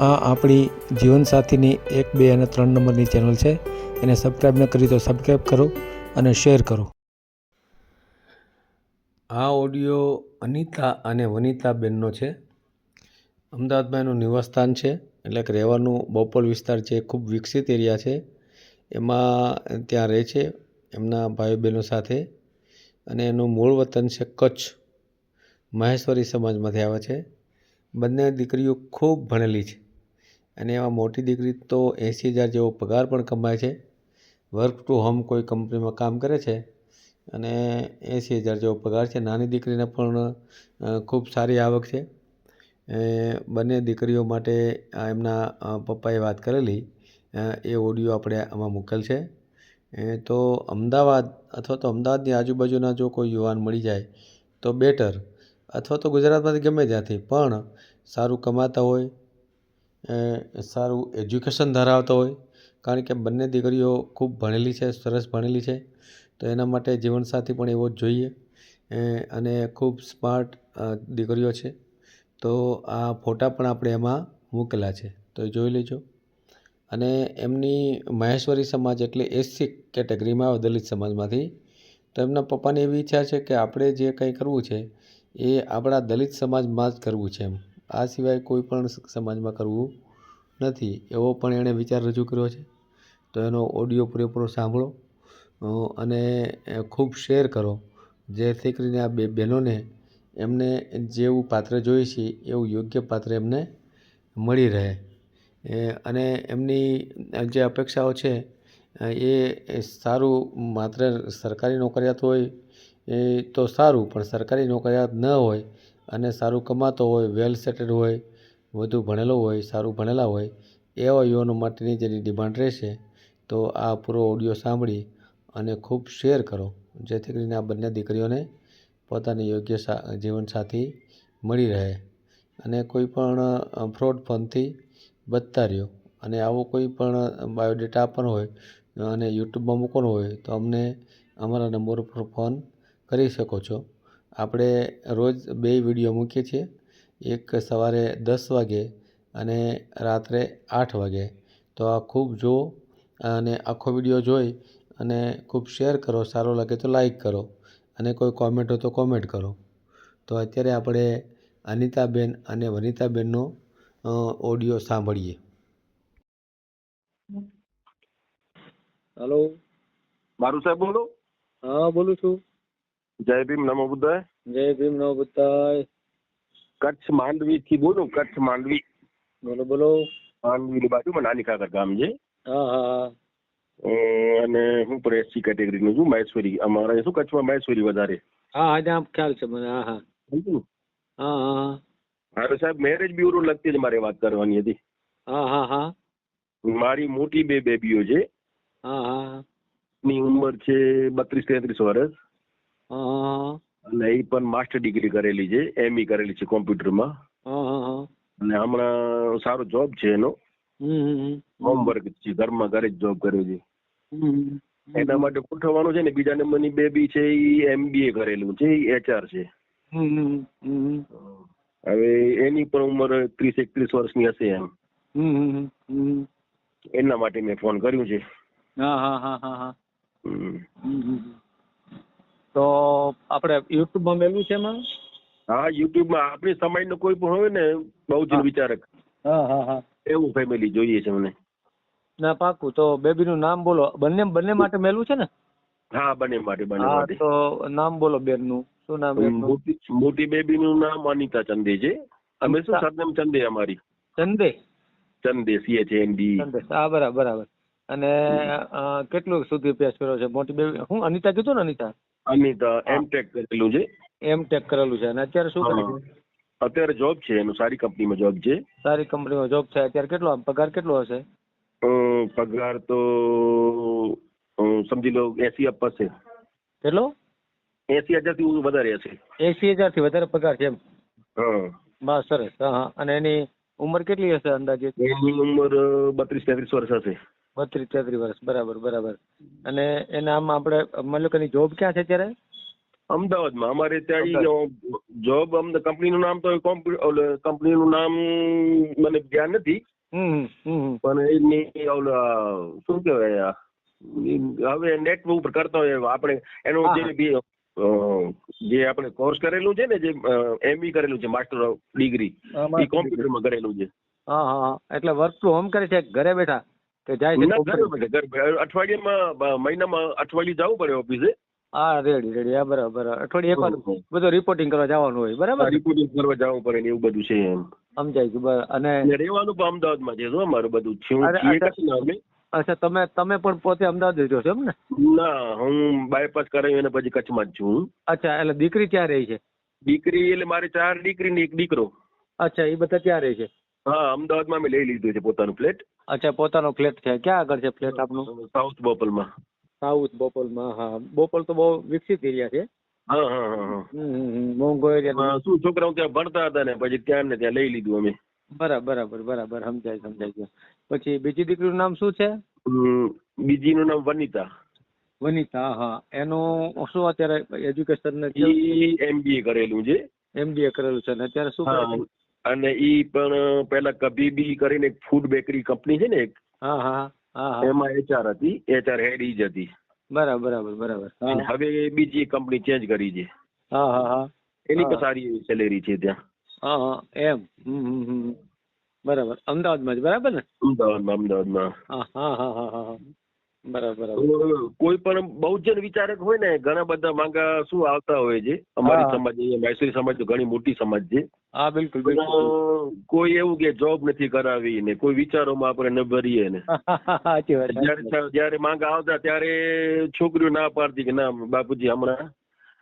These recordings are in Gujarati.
આ આપણી જીવનસાથીની એક, બે અને ત્રણ નંબરની ચેનલ છે. એને સબસ્ક્રાઈબ ન કરી તો સબસ્ક્રાઈબ કરો અને શેર કરો. આ ઓડિયો અનિતા અને વનિતાબેનનો છે. અમદાવાદમાં એનું નિવાસસ્થાન છે. એટલે કે રહેવાનું બોપલ વિસ્તાર છે. ખૂબ વિકસિત એરિયા છે. એમાં ત્યાં રહે છે એમના ભાઈ બહેનો સાથે. અને એનું મૂળ વતન છે કચ્છ. મહેશ્વરી સમાજમાંથી આવે છે. બંને દીકરીઓ ખૂબ ભણેલી છે. અને એમાં મોટી દીકરી તો એંસી હજાર જેવો પગાર પણ કમાય છે. વર્ક ટુ હોમ કોઈ કંપનીમાં કામ કરે છે અને એંસી હજાર જેવો પગાર છે. નાની દીકરીને પણ ખૂબ સારી આવક છે. બંને દીકરીઓ માટે એમના પપ્પાએ વાત કરેલી એ ઓડિયો આપણે આમાં મૂકેલ છે. એ, તો અમદાવાદ અથવા તો અમદાવાદની આજુબાજુના જો કોઈ યુવાન મળી જાય, તો બેટર અથવા તો ગુજરાતમાંથી ગમે ત્યાંથી, પણ સારું કમાતા હોય સારું એજ્યુકેશન ધરાવતા હોય, કારણ કે બંને દીકરીઓ ખૂબ ભણેલી છે, સરસ ભણેલી છે, તો એના માટે જીવનસાથી પણ એવો જ જોઈએ. અને ખૂબ સ્માર્ટ દીકરીઓ છે, તો આ ફોટા પણ આપણે એમાં મૂકેલા છે. તો જોઈ લેજો. અને એમની મહેશ્વરી સમાજ એટલે એસસી કેટેગરીમાં આવે, દલિત સમાજમાંથી. તો એમના પપ્પાની એવી ઈચ્છા છે કે આપણે જે કંઈ કરવું છે, એ આપણા દલિત સમાજમાં જ કરવું છે એમ. આ સિવાય કોઈ પણ સમાજમાં કરવું નથી, એવો પણ એણે વિચાર રજૂ કર્યો છે. તો એનો ઓડિયો પૂરેપૂરો સાંભળો અને ખૂબ શેર કરો. જેથી કરીને આ બે બહેનોને એમને જેવું પાત્ર જોઈએ છે, એવું યોગ્ય પાત્ર એમને મળી રહે. અને એમની જે અપેક્ષાઓ છે એ સારું માત્ર સરકારી નોકરિયાત હોય, એ તો સારું, પણ સરકારી નોકરિયાત ન હોય અને સારું કમાતો હોય વેલ સેટેડ હોય વધુ ભણેલો હોય, સારું ભણેલા હોય, એવા યુવાનો માટેની જેની ડિમાન્ડ રહેશે, તો આ પૂરો ઓડિયો સાંભળી અને ખૂબ શેર કરો. જેથી કરીને આ બંને દીકરીઓને પોતાની યોગ્ય જીવનસાથી મળી રહે અને કોઈ પણ ફ્રોડ ફોનથી બચતા રહ્યો અને આવો કોઈ પણ બાયોડેટા આપવાનો હોય, અને યુટ્યુબમાં મૂકવાનો હોય, તો અમને અમારા નંબર ઉપર ફોન કરી શકો છો. આપણે રોજ બે વીડિયો મૂકીએ છીએ. એક સવારે દસ વાગે અને રાત્રે આઠ વાગે. તો આ ખૂબ જુઓ અને આખો વીડિયો જોઈ અને ખૂબ શેર કરો સારો લાગે તો લાઈક કરો અને કોઈ કોમેન્ટ હોય તો કોમેન્ટ કરો. તો અત્યારે આપણે અનિતાબેન અને વનિતાબેનનો ઓડિયો સાંભળીએ. હેલો. મારું સાહેબ બોલો. હા બોલું છું. જય ભીમ નમો બુદ્ધાય. જય ભીમ નમો બુદ્ધાય. કચ્છ માંડવી થી બોલું કચ્છ માંડવી. બોલો બોલો. બાજુમાં નાની કાકર ગામ છે. હા હા અને હું પણ એસસી કેટેગરીનું છું મહેશ્વરી. અમારે શું કચ્છમાં મહેશ્વરી વધારે? હા હા ખ્યાલ છે મને હા હા. હા હા હા. હા સાહેબ મેરેજ બ્યુરો લગતી જ મારે વાત કરવાની હતી. હા હા હા. મારી મોટી બે બેબીઓ છે. હા હા ની ઉંમર છે બત્રીસ તેત્રીસ વર્ષ. હા. અને એ પણ માસ્ટર ડિગ્રી કરેલી છે એમઈ કરેલી છે કોમ્પ્યુટરમાં હા હા હા અને હમણાં સારો જોબ છે એનો હમ હમ હમ. હોમવર્ક છે ઘરમાં ઘરે જ જોબ કર્યો છે. એના માટે ગોઠવવાનું છે ને બીજા નંબરની બેબી છે એ એમબીએ કરેલું છે એ એચઆર છે. હવે એની પણ ઉંમર ત્રીસ એકત્રીસ વર્ષની હશે એમ. એના માટે મેં ફોન કર્યું છે હા હા હા હા. તો આપણે યુટ્યુબમાં મેલું છે એમાં? હા યુટ્યુબમાં આપણી સમાજનો કોઈ પણ હોય ને બહુજન. વિચારક. હા હા હા. એવું ફેમિલી જોઈએ છે મને. ના પાકું. તો બેબીનું નામ બોલો. બંને બંને માટે મેલું છે ને? હા બંને માટે બંને માટે. તો નામ બોલો બેનનું. શું નામ મોટી મોટી મોટી બેબીનું નામ અનિતા ચંદે છે. અમે શું. સરનામ ચંદે અમારી? Chande? Chande C H N D હા બરાબર બરાબર. અને કેટલું સુધી અભ્યાસ કર્યો છે? મોટી બેબી હું અનિતા કીધું ને અનિતા? અનિતા હા. એમ ટેક કરેલું છે. એમ ટેક કરેલું છે. અને અત્યારે શું કરે અત્યારે જોબ છે એનું સારી કંપનીમાં જોબ છે. સારી કંપનીમાં જોબ છે. અત્યારે કેટલો પગાર કેટલો હશે? પગાર તો સમજી લો એસી અપ હશે કેટલો? એસી હજારથી વધારે હશે. એસી હજારથી વધારે પગાર છે એમ? હા. બસ સરસ. હા હા. અને એની ઉંમર કેટલી હશે અંદાજે? એની ઉંમર બત્રીસ તેત્રીસ વર્ષ હશે. બત્રીસ તેત્રીસ વર્ષ બરાબર બરાબર. અને એના આમ આપણે એની જોબ ક્યાં છે અત્યારે? અમદાવાદમાં. અમારે ત્યાં જોબ કંપનીનું નામ તો કંપનીનું નામ મને ધ્યાન નથી. પણ એની ઓલા શું કહેવાય હવે નેટ ઉપર કરતા હોય આપણે એનો જે જે આપણે કોર્સ કરેલું છે ને જે એમબી કરેલું છે માસ્ટર ઓફ ડિગ્રી એ કોમ્પ્યુટરમાં કરેલું છે. હા હા હા. એટલે વર્ક ટુ હોમ કરે છે ઘરે બેઠા? કે જાય છે. અઠવાડિયામાં મહિનામાં અઠવાડિયું જવું પડે ઓફિસે. હા રેડી રેડી હા બરાબર. બરાબર અઠવાડિયે એક બધું રિપોર્ટિંગ કરવા જવાનું હોય બરાબર? રિપોર્ટિંગ કરવા જવું પડે ને એવું બધું છે એમ. સમજાય છે બરાબર. અને રહેવાનું પણ અમદાવાદમાં છે અમારું બધું છે. અચ્છા. તમે તમે પણ પોતે અમદાવાદ જ છો એમ ને? ના હું બાયપાસ કરાવી અને પછી કચ્છમાં જ છું અચ્છા એટલે દીકરી ક્યાં રહી છે? દીકરી એટલે મારે ચાર દીકરી ને એક દીકરો. અચ્છા એ બધા ક્યાં રહે છે? હા અમદાવાદમાં મેં લઈ લીધું છે પોતાનું ફ્લેટ. અચ્છા પોતાનો ફ્લેટ છે. ક્યાં આગળ છે ફ્લેટ આપનું? સાઉથ બોપલમાં. સાઉથ બોપલમાં હા. બોપલ તો બહુ વિકસિત એરિયા છે. હા હા હા હા. હમ, હમ, હમ. મોંઘો એરિયા શું છોકરાઓ ત્યાં ભણતા હતા ને પછી ત્યાં ને ત્યાં લઈ લીધું અમે. બરાબર બરાબર બરાબર સમજાય સમજાય ગયું. પછી બીજી દીકરીનું નામ શું છે? બીજીનું નામ વનિતા. વનિતા હા. એનું શું અત્યારે એજ્યુકેશન ઈ એમબીએ કરેલું છે. એમબીએ કરેલું છે ને અત્યારે શું? અને ઈ પણ પેલા કબીબી કરીને એક ફૂડ બેકરી કંપની છે ને એક હા હા હા હા એમાં એચઆર હતી એચઆર હેડ ઈ જ હતી. બરાબર બરાબર બરાબર. હવે બીજી કંપની ચેન્જ કરી છે. હા હા હા. એની પણ સારી એવી સેલેરી છે ત્યાં. હા હા એમ. હમ, હમ, હમ. બરાબર. અમદાવાદમાં જ બરાબર ને? અમદાવાદમાં અમદાવાદમાં. હા હા હા હા. બરાબર કોઈ પણ બહુજન વિચારક હોય ને ઘણા બધા માંગા શું આવતા હોય છે? અમારી સમાજ અહીંયા મૈસૂરી સમાજ તો ઘણી મોટી સમાજ છે. હા બિલકુલ કોઈ એવું કે જોબ નથી કરાવી ને કોઈ વિચારોમાં આપણે ન ભરીએ ને. જયારે માંગા આવતા ત્યારે છોકરીઓ ના પાડતી કે ના બાપુજી હમણાં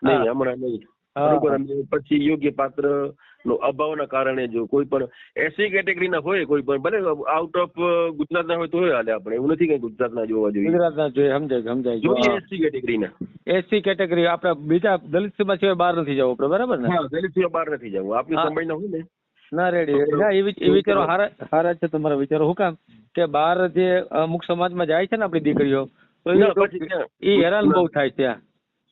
નહીં હમણાં નહીં. બરોબર પછી યોગ્ય પાત્ર નો અભાવના કારણે જો કોઈ પણ એસી કેટેગરીના હોય કોઈ પણ ભલે આઉટ ઓફ ગુજરાતના હોય તો હાલે આપણે એવું નથી કે ગુજરાતના જોવા જોઈએ. ગુજરાતના જોઈએ સમજાય સમજાય જોઈએ ગયું એસી કેટેગરીના એસસી કેટેગરી આપણે બીજા દલિત સમાજ સિવાય બહાર નથી જવું આપણે બરાબર ને? હા દલિત સિવાય બહાર નથી જવું. આપણી હા. સમયના હોય ને? ના રેડી ના એ વિચ- વિચારો હારા હારા છે તમારા વિચારો. શું કામ? કે બહાર જે અમુક સમાજમાં જાય છે ને આપણી દીકરીઓ તો એ હેરાન બહુ થાય ત્યાં.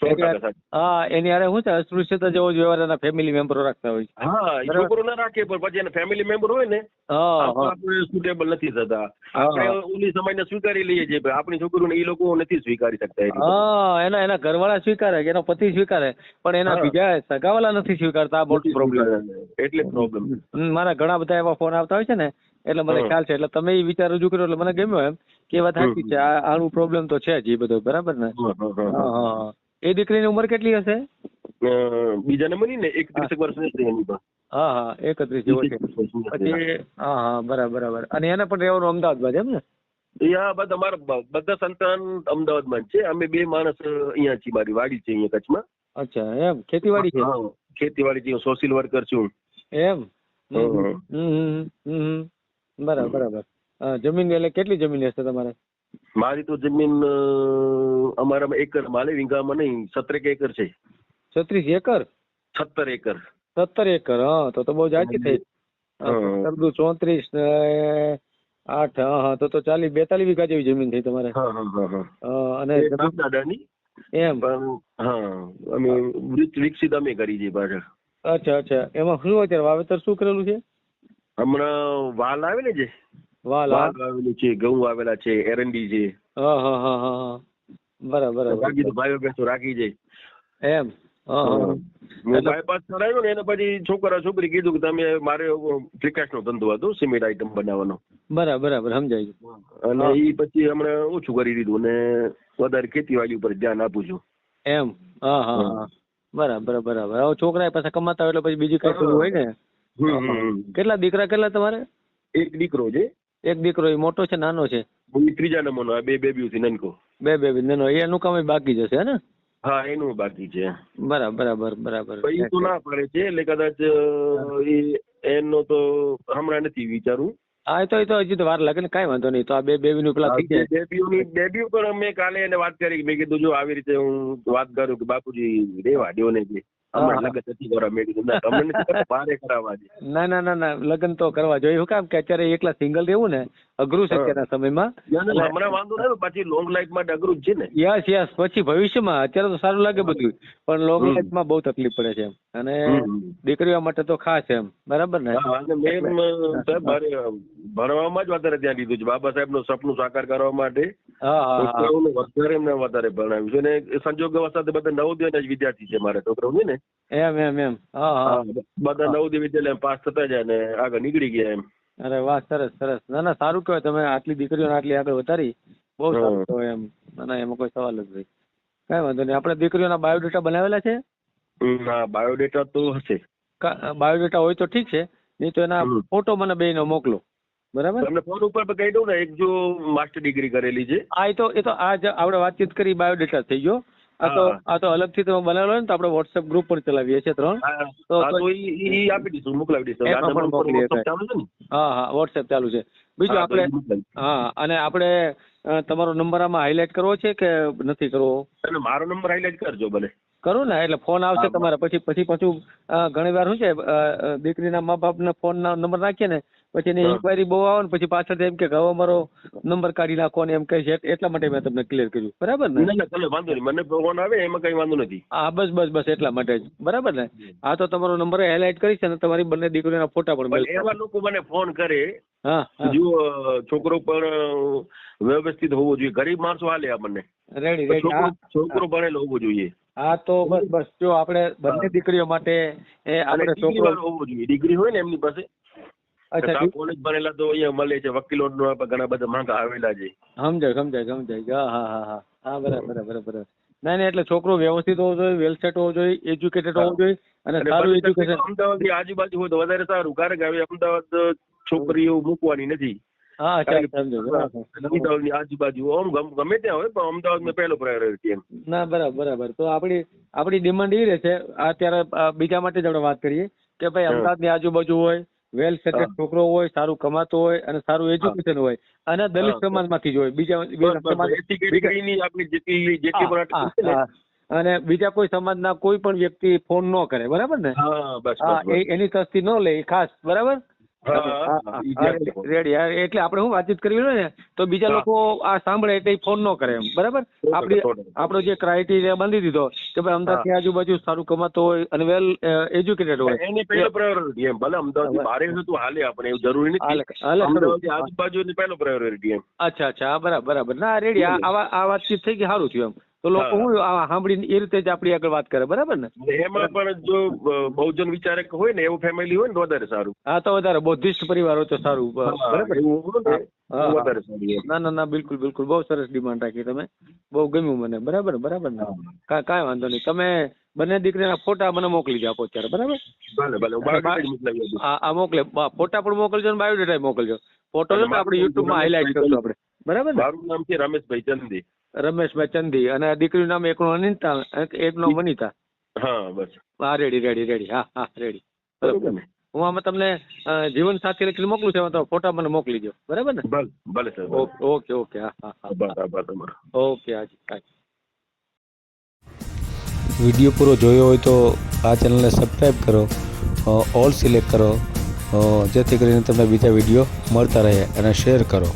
હા એની હારે શું છે અસ્પૃશ્યતા જેવો જ વ્યવહાર એના ફેમિલી મેમ્બરો રાખતા હોય હા છોકરો ના રાખે પણ પછી એના ફેમિલી મેમ્બર હોય ને આપણે સુટેબલ નથી થતા. આપણે ઓલી સમયને સ્વીકારી લઈએ છીએ પણ આપણી છોકરીઓને એ લોકો નથી સ્વીકારી શકતા હા એના એના ઘરવાળા સ્વીકારે કે એનો પતિ સ્વીકારે પણ એના. બીજા સગાવાલા નથી સ્વીકારતા આ મોટું પ્રોબ્લેમ એટલે પ્રોબ્લેમ મારા ઘણા બધા એવા ફોન આવતા હોય છે ને એટલે મને ખ્યાલ છે એટલે તમે એ વિચાર રજૂ કર્યો એટલે મને ગમ્યો એમ કે વાત સાચી છે આનું પ્રોબ્લેમ તો છે જ એ બધો બરાબર ને? હા હા. એ દીકરીની ઉંમર કેટલી હશે? બીજા નંબરની ને? એક ત્રીસેક વર્ષની છે એની પણ. હા હા એકત્રીસ જેવો છે. પછી હા હા બરાબર બરાબર. અને એને પણ રહેવાનું અમદાવાદમાં છે એમ ને? એ બધા અમારા બધા સંતાન અમદાવાદમાં જ છે. અમે બે માણસ અહીંયા છીએ મારી વાડી છે અહીંયા કચ્છમાં. અચ્છા એમ? ખેતીવાડી છે? ખેતીવાડી છે સોશિયલ વર્કર છું. એમ? હમ. બરાબર બરાબર. જમીન એટલે કેટલી જમીન હશે તમારે? મારી તો જમીન અમારામાં એકર માલે વીઘામાં નહીં સત્તરેક એકર છે. છત્રીસ એકર? સત્તર એકર. સત્તર એકર હા તો તો બહુ જાજી થઈ. ચોત્રીસ ને આઠ હા તો તો ચાલીસ બેતાલીસ વીઘા જેવી જમીન થઈ તમારે. અને દાદાની એમ. હા અમે વિક- વિકસિત અમે કરી છે પાછળ. અચ્છા અચ્છા. એમાં શું અત્યારે વાવેતર શું કરેલું છે? હમણાં વાલ આવે ને જે? વાલ. આવેલું છે ઘઉં આવેલા છે એરંડી છે. હા હા હા હા હા. બરાબર બાકી તો ભાઈઓ બહેનો રાખી જાય. એમ? બાયપાસ કરાવ્યો ને એને પછી છોકરા છોકરી કીધું કે તમે મારે પ્રિકાશ નો ધંધો હતો સિમેન્ટ આઈટમ બનાવવાનો. બરાબર બરાબર સમજાય. અને. એ પછી હમણાં ઓછું કરી દીધું અને વધારે ખેતીવાડી ઉપર ધ્યાન આપું છું. એમ? હા હા બરાબર બરાબર. હવે છોકરા પાછા કમાતા હોય એટલે પછી બીજું કઈ કરવું હોય ને. કેટલા દીકરા કેટલા તમારે? એક દીકરો છે. એક દીકરો એ મોટો છે નાનો છે. હું ત્રીજા નંબરનો બે બેબીઓથી નનકો. બે બેબી નાનો. એનું કામ બાકી જશે હે ને? હા એનું બાકી છે. બરાબર બરાબર. બરાબર એ તો ના પડે છે એટલે કદાચ એનો તો હમણાં નથી વિચારું. હા તો એ તો હજી તો વાર લાગે ને કાંઈ વાંધો નહીં. તો આ બે બેબીનું પેલા થઈ જાય. બેબીઓની બેબી ઉપર મેં કાલે એને વાત કરી મેં કીધું જો આવી રીતે હું વાત કરું કે બાપુજી રેવા દ્યો ને હા. ના ના ના ના લગ્ન તો કરવા જોઈએ. શું કામ કે અત્યારે એકલા સિંગલ રહેવું ને અઘરું છે અત્યારના સમયમાં. હમણાં વાંધો નહીં પછી લોંગ લાઈફ માટે અઘરું જ છે ને. યસ યસ પછી ભવિષ્યમાં અત્યારે તો સારું લાગે બધું પણ લોંગ લાઈફમાં બહુ તકલીફ પડે છે અને દીકરીઓ માટે તો ખાસ એમ બરાબર ને? મેં સાહેબ ભણવામાં જ વધારે ધ્યાન દીધું છે. બાબા સાહેબનું સપનું સાકાર કરવા માટે વધારે એમને વધારે ભણાવ્યું છે. અને સંજોગ સાથે બધા નવોદયના જ વિદ્યાર્થી છે મારા છોકરાઓ ને? એમ એમ એમ. હા, બધા નવોદય વિદ્યાલય પાસ થતા જાય ને આગળ નીકળી ગયા એમ. અરે વાહ સરસ સરસ. ના ના સારું કહેવાય. તમે આટલી દીકરીઓને આટલી આગળ વધારી. બહુ સારું. કહેવાય એમ. ના ના એમાં કોઈ સવાલ જ નહીં. કાંઈ વાંધો નહીં. આપણે દીકરીઓના બાયોડેટા બનાવેલા છે? ના બાયોડેટા તો હશે. બાયોડેટા હોય તો ઠીક છે. નહીં તો એના ફોટો મને બેનો મોકલો. બરાબર? તમને ફોન ઉપર કહી દઉં ને એક જો માસ્ટર ડિગ્રી કરેલી છે. આ તો એ તો આ આપણે વાતચીત કરી બાયોડેટા થઈ ગયો. આ તો આ તો અલગથી તમે બનાવેલો ને તો આપણે વોટ્સએપ ગ્રુપ પર ચલાવીએ છીએ ત્રણ. હા તો- ઈ આપી દઈશું મોકલાવી દઈશું. ને? હા હા વોટ્સએપ ચાલુ છે. બીજું આપણે હા અને આપણે તમારો નંબર આમાં હાઇલાઇટ કરવો છે કે નથી કરવો? એટલે મારો નંબર હાઇલાઇટ કરજો ભલે. કરું ને એટલે ફોન આવશે તમારે. પછી પછી પાછું ઘણી વાર શું છે દીકરીના મા બાપના ફોન નંબર નાખીએ ને પછી એની ઇન્કવાયરી બહુ આવે ને પછી પાછળ એમ કે હવે મારો નંબર કાઢી નાખો ને એમ કહે છે. એટલા માટે મેં તમને ક્લિયર કર્યું. બરાબર ને? ના ના વાંધો નહીં. મને ફોન આવે એમાં કઈ વાંધો નથી. હા બસ બસ બસ એટલા માટે જ. બરાબર ને? હા તો તમારો નંબર હાઇલાઇટ કરીશ અને તમારી બંને દીકરીના ફોટા પણ મળશે એવા લોકો મને ફોન કરે હા જો છોકરો પણ વ્યવસ્થિત હોવો જોઈએ. ગરીબ માણસો હાલે આપણને. રેડી રેડી છોકરો ભણેલો હોવો જોઈએ. હા તો બસ બસ. જો આપણે બંને દીકરીઓ માટે આપણે છોકરો હોવો જોઈએ. ડિગ્રી હોય ને એમની પાસે. કોલેજ ભણેલા તો અહીંયા મળે છે વકીલો ઘણા બધા માંગા આવેલા છે. સમજાય સમજાય સમજાય. હા હા હા હા. બરાબર બરાબર ના ના એટલે છોકરો વ્યવસ્થિત હોવો જોઈએ વેલ સેટ હોવો જોઈએ એજ્યુકેટેડ હોવો જોઈએ અને સારું એજ્યુકેશન અમદાવાદની આજુબાજુ હોય તો વધારે સારું કારણ કે હવે અમદાવાદ છોકરીઓ મૂકવાની નથી. હા ની આજુબાજુ આમ ગમે ત્યાં હોય પણ અમદાવાદમાં પહેલો પ્રાયોરિટી એમ. ના બરાબર બરાબર. તો આપણી આપણી ડિમાન્ડ એ રહેશે અત્યારે બીજા માટે જ આપણે વાત કરીએ કે ભાઈ અમદાવાદની આજુબાજુ હોય વેલ સેટેડ છોકરો હોય સારું કમાતો હોય અને સારું એજ્યુકેશન હોય અને દલિત સમાજ સમાજમાંથી જ હોય. બીજા બીજા સમાજ ને. અને બીજા કોઈ સમાજના કોઈ પણ વ્યક્તિ ફોન ન કરે બરાબર ને. એની તસ્તી ન લે ખાસ બરાબર? રેડી એટલે આપણે શું વાતચીત કરવી હોય ને? તો બીજા લોકો આ સાંભળે એટલે ફોન ન કરે એમ બરાબર? આપણી આપણો જે ક્રાઇટેરિયા બાંધી દીધો કે ભાઈ અમદાવાદની આજુબાજુ સારું કમાતો હોય અને વેલ એજ્યુકેટેડ હોય. એની પહેલો પ્રાયોરિટી એમ ભલે અમદાવાદ બહાર હોય તો હાલે આપણે એવું જરૂરી નથી. હાલે આજુબાજુ પહેલો પ્રાયોરિટી એમ. અચ્છા અચ્છા બરાબર બરાબર. ના રેડી આ આ વાતચીત થઈ ગઈ સારું થયું એમ. તો લોકો હા. સાંભળીને એ રીતે જ આપણી આગળ વાત કરે બરાબર ને? એમાં પણ જો બહુજન વિચારક હોય ને એવું ફેમિલી હોય ને તો વધારે સારું. હા તો વધારે. બૌદ્ધિસ્ટ પરિવાર હોય તો સારું બરાબર? ને ના ના બિલકુલ બિલકુલ. બહુ સરસ ડિમાન્ડ રાખી તમે. બહુ ગમ્યું મને. બરાબર બરાબર ને? કાંઈ વાંધો નહીં. તમે બંને દીકરીના ફોટા મને મોકલી આપો અત્યારે બરાબર? ભલે ભલે. હું. આ મોકલે. ફોટા પણ મોકલજો ને બાયોડેટા મોકલજો. ફોટો છે ને આપણે યુટ્યુબમાં હાઇલાઇટ કરશું આપણે. બરાબર ને? મારું નામ છે રમેશભાઈ ચંદી. રમેશભાઈ ચંદી. અને આ દીકરીનું નામ એકનું અનિતા એક- એકનું વનિતા? હા બસ. હા રેડી રેડી રેડી. હા હા રેડી. બરાબર. ને? હું આમાં તમને જીવન સાથી લખીને મોકલું છું તો ફોટા મને મોકલી દો બરાબર ને? ભલે ભલે સર ઓકે ઓકે હા હા આભાર તમારો. ઓકે હાજી હાજી. વીડિયો પૂરો જોયો હોય તો આ ચેનલને સબસ્ક્રાઈબ કરો ઓલ સિલેક્ટ કરો જેથી કરીને તમને બીજા વીડિયો મળતા રહે અને શેર કરો.